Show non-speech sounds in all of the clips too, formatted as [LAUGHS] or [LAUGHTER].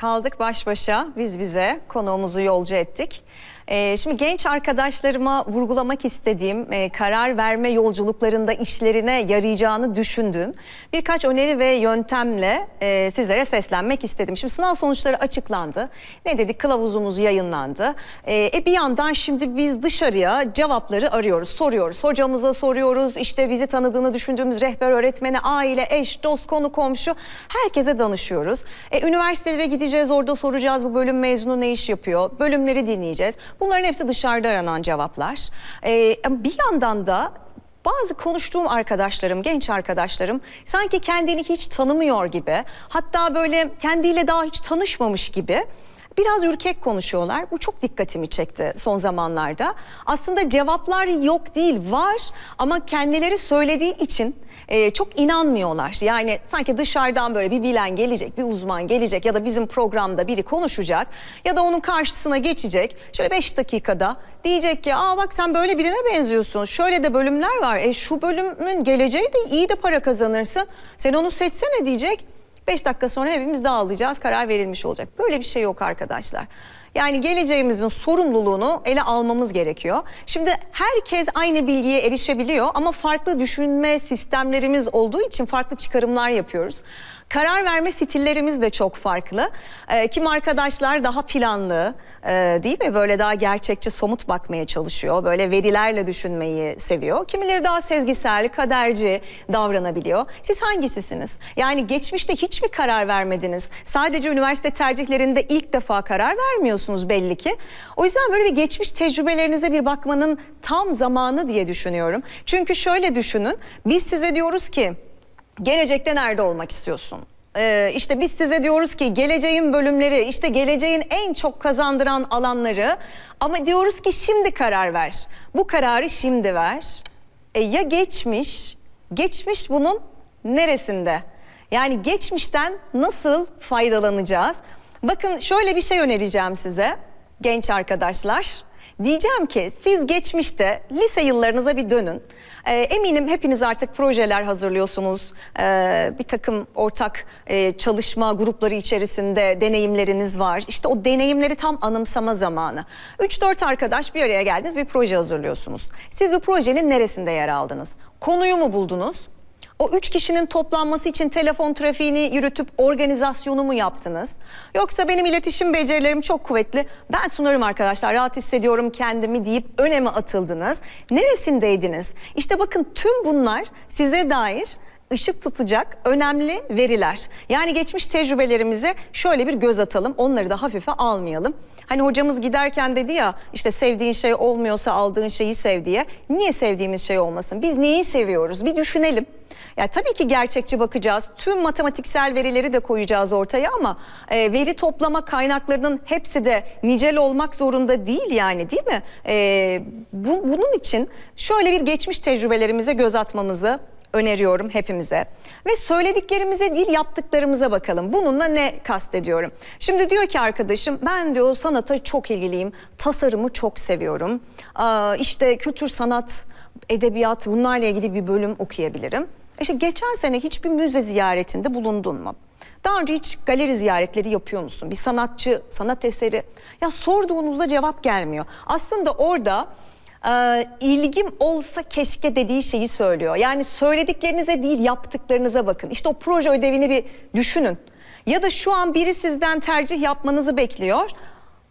Kaldık baş başa biz bize konuğumuzu yolcu ettik. Ee, şimdi genç arkadaşlarıma vurgulamak istediğim e, karar verme yolculuklarında işlerine yarayacağını düşündüğüm birkaç öneri ve yöntemle e, sizlere seslenmek istedim. Şimdi sınav sonuçları açıklandı. Ne dedik? Kılavuzumuz yayınlandı. E, e, bir yandan şimdi biz dışarıya cevapları arıyoruz, soruyoruz. Hocamıza soruyoruz. İşte bizi tanıdığını düşündüğümüz rehber öğretmene, aile, eş, dost, konu, komşu herkese danışıyoruz. E, üniversitelere gideceğiz, orada soracağız bu bölüm mezunu ne iş yapıyor? Bölümleri dinleyeceğiz. Bunların hepsi dışarıda aranan cevaplar. E, ama bir yandan da bazı konuştuğum arkadaşlarım, genç arkadaşlarım sanki kendini hiç tanımıyor gibi, hatta böyle kendiyle daha hiç tanışmamış gibi biraz ürkek konuşuyorlar. Bu çok dikkatimi çekti son zamanlarda. Aslında cevaplar yok değil, var ama kendileri söylediği için e, çok inanmıyorlar. Yani sanki dışarıdan böyle bir bilen gelecek, bir uzman gelecek ya da bizim programda biri konuşacak ya da onun karşısına geçecek. Şöyle 5 dakikada diyecek ki aa bak sen böyle birine benziyorsun. Şöyle de bölümler var. E şu bölümün geleceği de iyi de para kazanırsın. Sen onu seçsene diyecek. 5 dakika sonra hepimiz dağılacağız, karar verilmiş olacak. Böyle bir şey yok arkadaşlar. Yani geleceğimizin sorumluluğunu ele almamız gerekiyor. Şimdi herkes aynı bilgiye erişebiliyor ama farklı düşünme sistemlerimiz olduğu için farklı çıkarımlar yapıyoruz. Karar verme stillerimiz de çok farklı. Ee, kim arkadaşlar daha planlı, e, değil mi? Böyle daha gerçekçi, somut bakmaya çalışıyor. Böyle verilerle düşünmeyi seviyor. Kimileri daha sezgisel, kaderci davranabiliyor. Siz hangisisiniz? Yani geçmişte hiç mi karar vermediniz? Sadece üniversite tercihlerinde ilk defa karar vermiyorsunuz belli ki. O yüzden böyle bir geçmiş tecrübelerinize bir bakmanın tam zamanı diye düşünüyorum. Çünkü şöyle düşünün. Biz size diyoruz ki gelecekte nerede olmak istiyorsun? Ee, işte biz size diyoruz ki geleceğin bölümleri, işte geleceğin en çok kazandıran alanları ama diyoruz ki şimdi karar ver. Bu kararı şimdi ver. E ya geçmiş, geçmiş bunun neresinde? Yani geçmişten nasıl faydalanacağız? Bakın şöyle bir şey önereceğim size genç arkadaşlar. Diyeceğim ki siz geçmişte lise yıllarınıza bir dönün. Ee, eminim hepiniz artık projeler hazırlıyorsunuz. Ee, bir takım ortak e, çalışma grupları içerisinde deneyimleriniz var. İşte o deneyimleri tam anımsama zamanı. 3-4 arkadaş bir araya geldiniz bir proje hazırlıyorsunuz. Siz bu projenin neresinde yer aldınız? Konuyu mu buldunuz? O üç kişinin toplanması için telefon trafiğini yürütüp organizasyonu mu yaptınız? Yoksa benim iletişim becerilerim çok kuvvetli. Ben sunarım arkadaşlar, rahat hissediyorum kendimi deyip öne mi atıldınız? Neresindeydiniz? İşte bakın tüm bunlar size dair ışık tutacak önemli veriler. Yani geçmiş tecrübelerimize şöyle bir göz atalım. Onları da hafife almayalım. Hani hocamız giderken dedi ya işte sevdiğin şey olmuyorsa aldığın şeyi sev diye. Niye sevdiğimiz şey olmasın? Biz neyi seviyoruz? Bir düşünelim. Ya tabii ki gerçekçi bakacağız. Tüm matematiksel verileri de koyacağız ortaya ama e, veri toplama kaynaklarının hepsi de nicel olmak zorunda değil yani değil mi? E, bu, bunun için şöyle bir geçmiş tecrübelerimize göz atmamızı öneriyorum hepimize. Ve söylediklerimize değil yaptıklarımıza bakalım. Bununla ne kastediyorum? Şimdi diyor ki arkadaşım ben diyor sanata çok ilgiliyim. Tasarımı çok seviyorum. Aa, işte kültür sanat, edebiyat bunlarla ilgili bir bölüm okuyabilirim. İşte geçen sene hiçbir müze ziyaretinde bulundun mu? Daha önce hiç galeri ziyaretleri yapıyor musun? Bir sanatçı, sanat eseri. Ya sorduğunuzda cevap gelmiyor. Aslında orada e, ilgim olsa keşke dediği şeyi söylüyor. Yani söylediklerinize değil yaptıklarınıza bakın. İşte o proje ödevini bir düşünün. Ya da şu an biri sizden tercih yapmanızı bekliyor.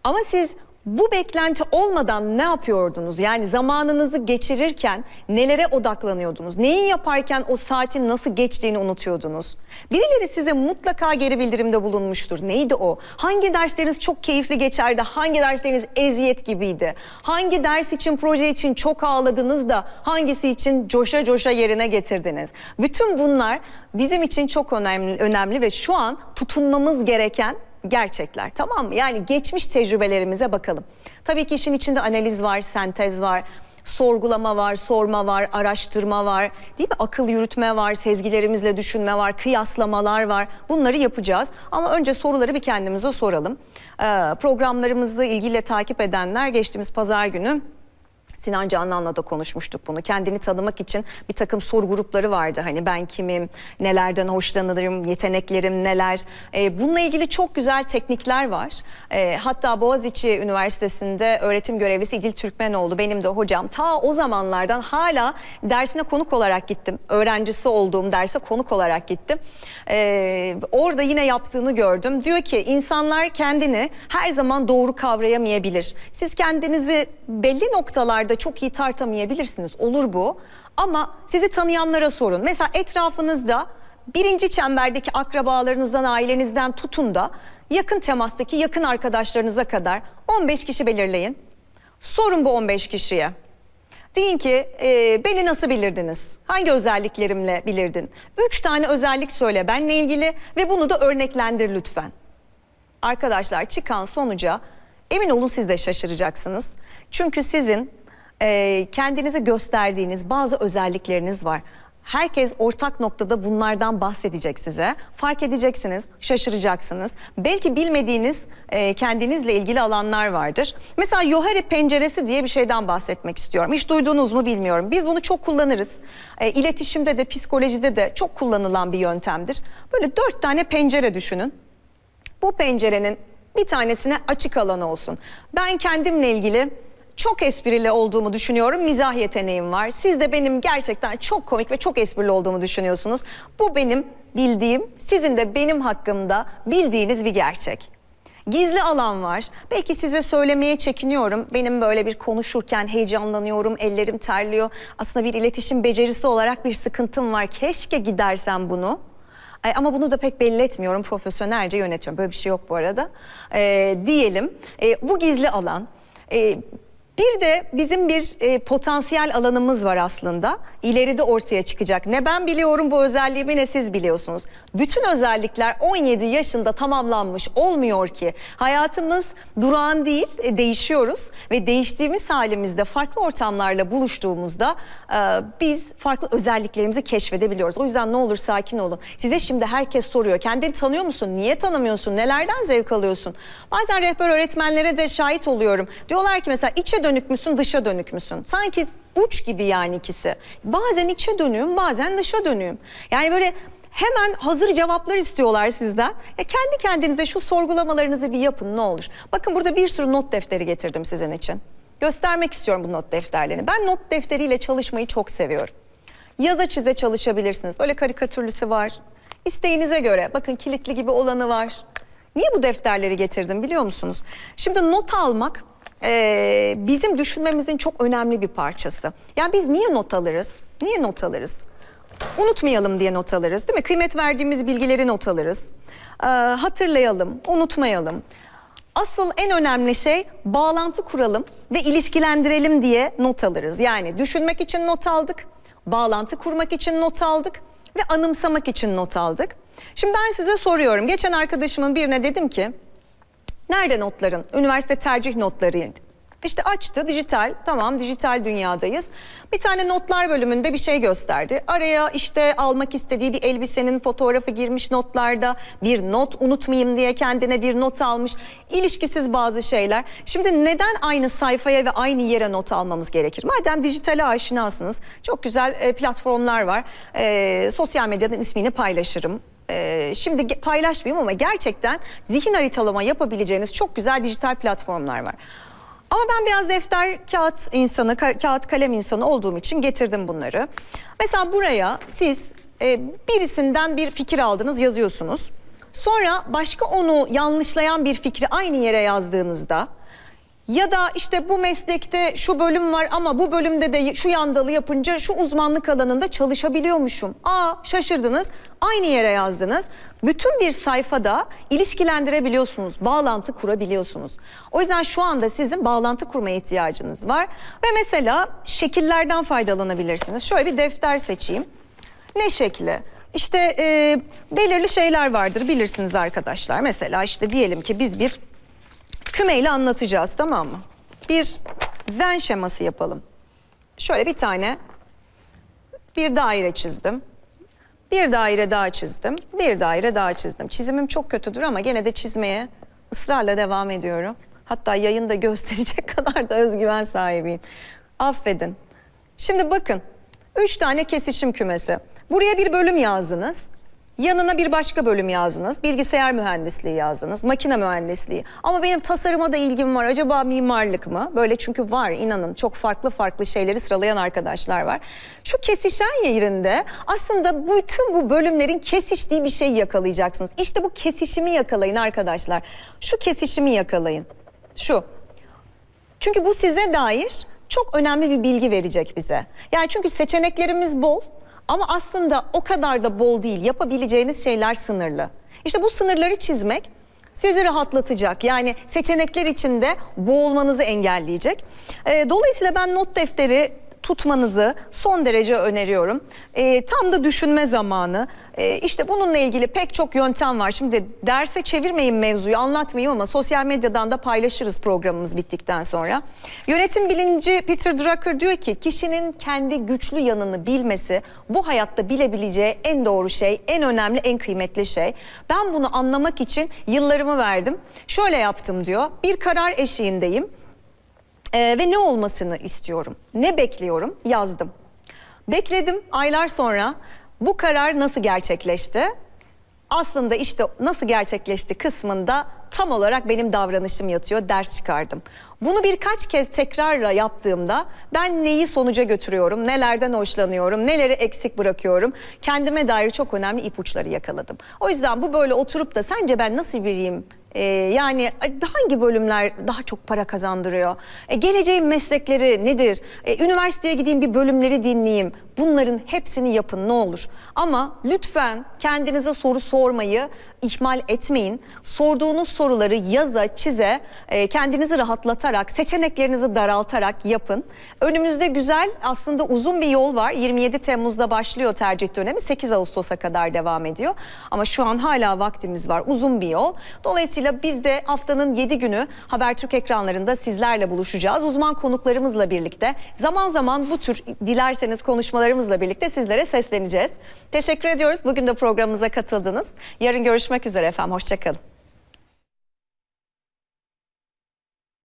Ama siz bu beklenti olmadan ne yapıyordunuz? Yani zamanınızı geçirirken nelere odaklanıyordunuz? Neyi yaparken o saatin nasıl geçtiğini unutuyordunuz? Birileri size mutlaka geri bildirimde bulunmuştur. Neydi o? Hangi dersleriniz çok keyifli geçerdi? Hangi dersleriniz eziyet gibiydi? Hangi ders için, proje için çok ağladınız da hangisi için coşa coşa yerine getirdiniz? Bütün bunlar bizim için çok önemli, önemli ve şu an tutunmamız gereken gerçekler tamam mı? Yani geçmiş tecrübelerimize bakalım. Tabii ki işin içinde analiz var, sentez var, sorgulama var, sorma var, araştırma var, değil mi? Akıl yürütme var, sezgilerimizle düşünme var, kıyaslamalar var. Bunları yapacağız. Ama önce soruları bir kendimize soralım. Ee, programlarımızı ilgiyle takip edenler geçtiğimiz pazar günü Sinan Canan'la da konuşmuştuk bunu. Kendini tanımak için bir takım soru grupları vardı. Hani ben kimim, nelerden hoşlanırım, yeteneklerim neler. Ee, bununla ilgili çok güzel teknikler var. Ee, hatta Boğaziçi Üniversitesi'nde öğretim görevlisi İdil Türkmenoğlu benim de hocam. Ta o zamanlardan hala dersine konuk olarak gittim. Öğrencisi olduğum derse konuk olarak gittim. Ee, orada yine yaptığını gördüm. Diyor ki insanlar kendini her zaman doğru kavrayamayabilir. Siz kendinizi belli noktalarda çok iyi tartamayabilirsiniz. Olur bu. Ama sizi tanıyanlara sorun. Mesela etrafınızda birinci çemberdeki akrabalarınızdan, ailenizden tutun da yakın temastaki yakın arkadaşlarınıza kadar 15 kişi belirleyin. Sorun bu 15 kişiye. Deyin ki e, beni nasıl bilirdiniz? Hangi özelliklerimle bilirdin? Üç tane özellik söyle benle ilgili ve bunu da örneklendir lütfen. Arkadaşlar çıkan sonuca emin olun siz de şaşıracaksınız. Çünkü sizin e, kendinize gösterdiğiniz bazı özellikleriniz var. Herkes ortak noktada bunlardan bahsedecek size. Fark edeceksiniz, şaşıracaksınız. Belki bilmediğiniz e, kendinizle ilgili alanlar vardır. Mesela Yohari penceresi diye bir şeyden bahsetmek istiyorum. Hiç duydunuz mu bilmiyorum. Biz bunu çok kullanırız. E, iletişimde de, psikolojide de çok kullanılan bir yöntemdir. Böyle dört tane pencere düşünün. Bu pencerenin bir tanesine açık alan olsun. Ben kendimle ilgili çok esprili olduğumu düşünüyorum. Mizah yeteneğim var. Siz de benim gerçekten çok komik ve çok esprili olduğumu düşünüyorsunuz. Bu benim bildiğim, sizin de benim hakkımda bildiğiniz bir gerçek. Gizli alan var. Belki size söylemeye çekiniyorum. Benim böyle bir konuşurken heyecanlanıyorum, ellerim terliyor. Aslında bir iletişim becerisi olarak bir sıkıntım var. Keşke gidersem bunu. Ay, ama bunu da pek belli etmiyorum. Profesyonelce yönetiyorum. Böyle bir şey yok bu arada. Ee, diyelim e, bu gizli alan. E, bir de bizim bir e, potansiyel alanımız var aslında. İleride ortaya çıkacak. Ne ben biliyorum bu özelliğimi ne siz biliyorsunuz. Bütün özellikler 17 yaşında tamamlanmış olmuyor ki. Hayatımız durağan değil, e, değişiyoruz ve değiştiğimiz halimizde farklı ortamlarla buluştuğumuzda e, biz farklı özelliklerimizi keşfedebiliyoruz. O yüzden ne olur sakin olun. Size şimdi herkes soruyor. Kendini tanıyor musun? Niye tanımıyorsun? Nelerden zevk alıyorsun? Bazen rehber öğretmenlere de şahit oluyorum. Diyorlar ki mesela içe dönük müsün, dışa dönük müsün? Sanki uç gibi yani ikisi. Bazen içe dönüyorum, bazen dışa dönüyorum. Yani böyle hemen hazır cevaplar istiyorlar sizden. Ya kendi kendinize şu sorgulamalarınızı bir yapın ne olur. Bakın burada bir sürü not defteri getirdim sizin için. Göstermek istiyorum bu not defterlerini. Ben not defteriyle çalışmayı çok seviyorum. Yaza çize çalışabilirsiniz. Böyle karikatürlüsü var. İsteğinize göre bakın kilitli gibi olanı var. Niye bu defterleri getirdim biliyor musunuz? Şimdi not almak e, bizim düşünmemizin çok önemli bir parçası. Yani biz niye not alırız? Niye not alırız? Unutmayalım diye not alırız değil mi? Kıymet verdiğimiz bilgileri not alırız. Ee, hatırlayalım, unutmayalım. Asıl en önemli şey bağlantı kuralım ve ilişkilendirelim diye not alırız. Yani düşünmek için not aldık, bağlantı kurmak için not aldık ve anımsamak için not aldık. Şimdi ben size soruyorum. Geçen arkadaşımın birine dedim ki Nerede notların? Üniversite tercih notları. İşte açtı dijital tamam dijital dünyadayız. Bir tane notlar bölümünde bir şey gösterdi. Araya işte almak istediği bir elbisenin fotoğrafı girmiş notlarda. Bir not unutmayayım diye kendine bir not almış. İlişkisiz bazı şeyler. Şimdi neden aynı sayfaya ve aynı yere not almamız gerekir? Madem dijitale aşinasınız çok güzel e, platformlar var. E, sosyal medyadan ismini paylaşırım. Ee, şimdi paylaşmayayım ama gerçekten zihin haritalama yapabileceğiniz çok güzel dijital platformlar var. Ama ben biraz defter, kağıt insanı, ka- kağıt kalem insanı olduğum için getirdim bunları. Mesela buraya siz e, birisinden bir fikir aldınız, yazıyorsunuz. Sonra başka onu yanlışlayan bir fikri aynı yere yazdığınızda ya da işte bu meslekte şu bölüm var ama bu bölümde de şu yandalı yapınca şu uzmanlık alanında çalışabiliyormuşum. Aa şaşırdınız. Aynı yere yazdınız. Bütün bir sayfada ilişkilendirebiliyorsunuz. Bağlantı kurabiliyorsunuz. O yüzden şu anda sizin bağlantı kurmaya ihtiyacınız var. Ve mesela şekillerden faydalanabilirsiniz. Şöyle bir defter seçeyim. Ne şekli? İşte e, belirli şeyler vardır bilirsiniz arkadaşlar. Mesela işte diyelim ki biz bir kümeyle anlatacağız tamam mı? Bir Venn şeması yapalım. Şöyle bir tane bir daire çizdim. Bir daire daha çizdim. Bir daire daha çizdim. Çizimim çok kötüdür ama gene de çizmeye ısrarla devam ediyorum. Hatta yayında gösterecek [LAUGHS] kadar da özgüven sahibiyim. Affedin. Şimdi bakın. Üç tane kesişim kümesi. Buraya bir bölüm yazdınız. Yanına bir başka bölüm yazdınız. Bilgisayar mühendisliği yazdınız. Makine mühendisliği. Ama benim tasarıma da ilgim var. Acaba mimarlık mı? Böyle çünkü var inanın çok farklı farklı şeyleri sıralayan arkadaşlar var. Şu kesişen yerinde aslında bütün bu bölümlerin kesiştiği bir şey yakalayacaksınız. İşte bu kesişimi yakalayın arkadaşlar. Şu kesişimi yakalayın. Şu. Çünkü bu size dair çok önemli bir bilgi verecek bize. Yani çünkü seçeneklerimiz bol ama aslında o kadar da bol değil. Yapabileceğiniz şeyler sınırlı. İşte bu sınırları çizmek sizi rahatlatacak. Yani seçenekler içinde boğulmanızı engelleyecek. Ee, dolayısıyla ben not defteri tutmanızı son derece öneriyorum. Ee, tam da düşünme zamanı. Ee, işte bununla ilgili pek çok yöntem var. Şimdi derse çevirmeyin mevzuyu anlatmayayım ama sosyal medyadan da paylaşırız programımız bittikten sonra. Yönetim bilinci Peter Drucker diyor ki kişinin kendi güçlü yanını bilmesi bu hayatta bilebileceği en doğru şey, en önemli, en kıymetli şey. Ben bunu anlamak için yıllarımı verdim. Şöyle yaptım diyor. Bir karar eşiğindeyim. Ee, ve ne olmasını istiyorum? Ne bekliyorum? Yazdım. Bekledim aylar sonra bu karar nasıl gerçekleşti? Aslında işte nasıl gerçekleşti kısmında tam olarak benim davranışım yatıyor, ders çıkardım. Bunu birkaç kez tekrarla yaptığımda ben neyi sonuca götürüyorum, nelerden hoşlanıyorum, neleri eksik bırakıyorum, kendime dair çok önemli ipuçları yakaladım. O yüzden bu böyle oturup da sence ben nasıl biriyim, ee, yani hangi bölümler daha çok para kazandırıyor? E, geleceğin meslekleri nedir? E, üniversiteye gideyim bir bölümleri dinleyeyim. Bunların hepsini yapın ne olur. Ama lütfen kendinize soru sormayı ihmal etmeyin. Sorduğunuz soruları yaza, çize, e, kendinizi rahatlatarak, seçeneklerinizi daraltarak yapın. Önümüzde güzel aslında uzun bir yol var. 27 Temmuz'da başlıyor tercih dönemi. 8 Ağustos'a kadar devam ediyor. Ama şu an hala vaktimiz var. Uzun bir yol. Dolayısıyla biz de haftanın 7 günü Habertürk ekranlarında sizlerle buluşacağız. Uzman konuklarımızla birlikte zaman zaman bu tür dilerseniz konuşmalarımızla birlikte sizlere sesleneceğiz. Teşekkür ediyoruz. Bugün de programımıza katıldınız. Yarın görüşmek üzere efendim. Hoşçakalın.